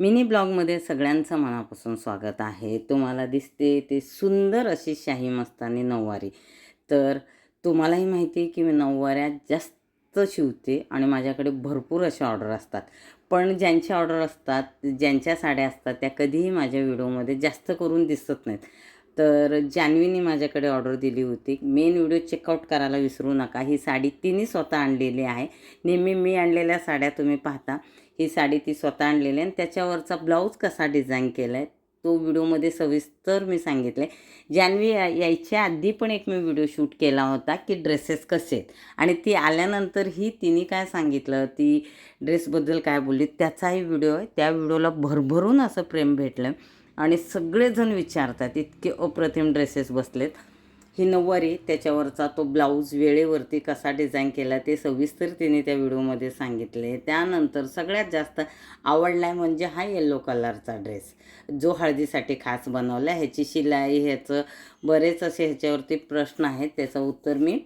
Mini ब्लॉगमध्ये सगळ्यांचं मनापासून स्वागत आहे. तुम्हाला दिसते ते सुंदर अशी शाही मस्तानी नऊवारी. तर तुम्हालाही माहिती आहे की मी नऊवाऱ्या जास्त शिवते आणि माझ्याकडे भरपूर अशा ऑर्डर असतात. पण ज्यांच्या ऑर्डर असतात ज्यांच्या साड्या असतात त्या कधीही माझ्या व्हिडिओमध्ये जास्त करून दिसत नाहीत. तर जान्हवीने माझ्याकडे ऑर्डर दिली होती. मेन व्हिडिओ चेकआउट करायला विसरू नका. ही साडी तिने स्वतः आणलेली आहे. नेहमी मी आणलेल्या साड्या तुम्ही पाहता. ही साडी ती स्वतः आणलेली आहे आणि त्याच्यावरचा ब्लाऊज कसा डिझाईन केला आहे तो व्हिडिओमध्ये सविस्तर मी सांगितलं आहे जान्हवी यायच्या आधी पण एक मी व्हिडिओ शूट केला होता की ड्रेसेस कसे आहेत. आणि ती आल्यानंतरही तिने काय सांगितलं ती ड्रेसबद्दल काय बोलली त्याचाही व्हिडिओ आहे. त्या व्हिडिओला भरभरून असं प्रेम भेटलं. आणि सगळेजण विचारतात इतके अप्रतिम ड्रेसेस बसलेत. ही नऊवारी त्याच्यावरचा तो ब्लाऊज वेळेवरती कसा डिझाईन केला ते सविस्तर तिने त्या व्हिडिओमध्ये सांगितले. त्यानंतर सगळ्यात जास्त आवडला आहे म्हणजे हा येल्लो कलरचा ड्रेस जो हळदीसाठी खास बनवला ह्याची शिलाई ह्याचं बरेच असे ह्याच्यावरती प्रश्न आहेत. त्याचं उत्तर मी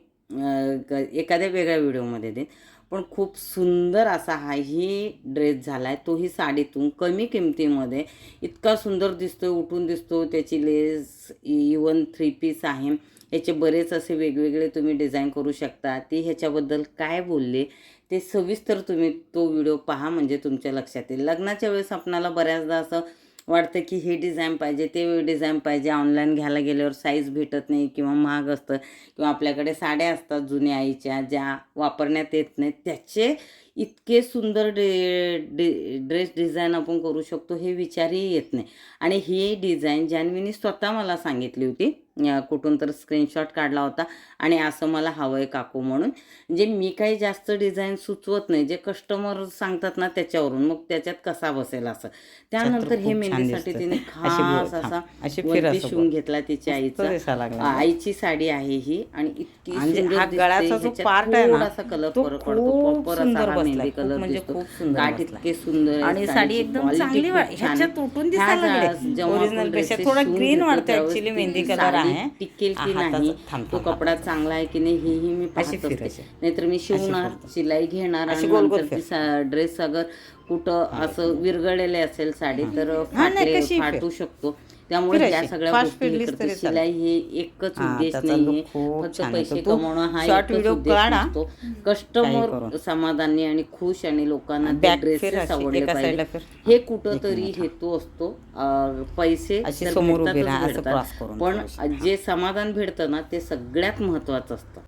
एखाद्या वेगळ्या व्हिडिओमध्ये देईन पण खूप सुंदर असा हा ही ड्रेस झाला आहे तोही साडीतून कमी किमतीमध्ये. इतका सुंदर दिसतो उठून दिसतो त्याची लेस इवन थ्री पीस आहे. याचे बरेच असे वेगवेगळे तुम्ही डिझाईन करू शकता. ती ह्याच्याबद्दल काय बोलले? ते सविस्तर तुम्ही तो व्हिडिओ पहा. म्हणजे तुमच्या लक्षात येईल. लग्नाच्या वेळेस आपणाला बऱ्याचदा असं वाटतं की हे डिझाईन पाहिजे ते डिझाईन पाहिजे. ऑनलाईन घ्यायला गेल्यावर साईज भेटत नाही किंवा महाग असतं किंवा आपल्याकडे साड्या असतात जुन्या आईच्या ज्या वापरण्यात येत नाहीत. त्याचे इतके सुंदर डे डे ड्रेस डिझाईन आपण करू शकतो हे विचारही येत नाही. आणि ही डिझाईन जान्हवीने स्वतः मला सांगितली होती कुठून तर स्क्रीनशॉट काढला होता आणि असं मला हवं आहे काकू म्हणून जे मी काही जास्त डिझाईन सुचवत नाही जे कस्टमर सांगतात ना त्याच्यावरून मग त्याच्यात कसा बसेल असं त्यानंतर हे मेहंदीसाठी. तिने खास असा शिवून घेतला तिच्या आईचा. आईची साडी आहे ही आणि इतकी. गळ्याचा कलर फरक पडतो. मेहंदी कलर म्हणजे खूप सुंदर गाठ. इतके सुंदर आणि साडी एकदम चांगली. ह्याच्यात उठून दिसायला जेव्हा थोडा वाटतं ती मेहंदी साडी आहे. टिकेल की नाही तो कपडा. चांगला आहे की नाही हेही मी पाहत असते. नाहीतर मी शिवणार. शिलाई घेणार आणि ड्रेस अगर कुठं असं विरगळलेले असेल साडी तर. फाटू शकतो त्यामुळे फिर या अशी. सगळ्या गोष्टी हे. शिलाई हे एकच उद्देश नाहीये फक्त. पैसे कमवणं हा video उद्देश काढ कस्टमर. समाधानी आणि खुश आणि लोकांना ड्रेसेस आवडले पाहिजे. हे कुठंतरी हेतू असतो पैसे पण. जे समाधान भेटतं ना ते सगळ्यात महत्वाचं असतं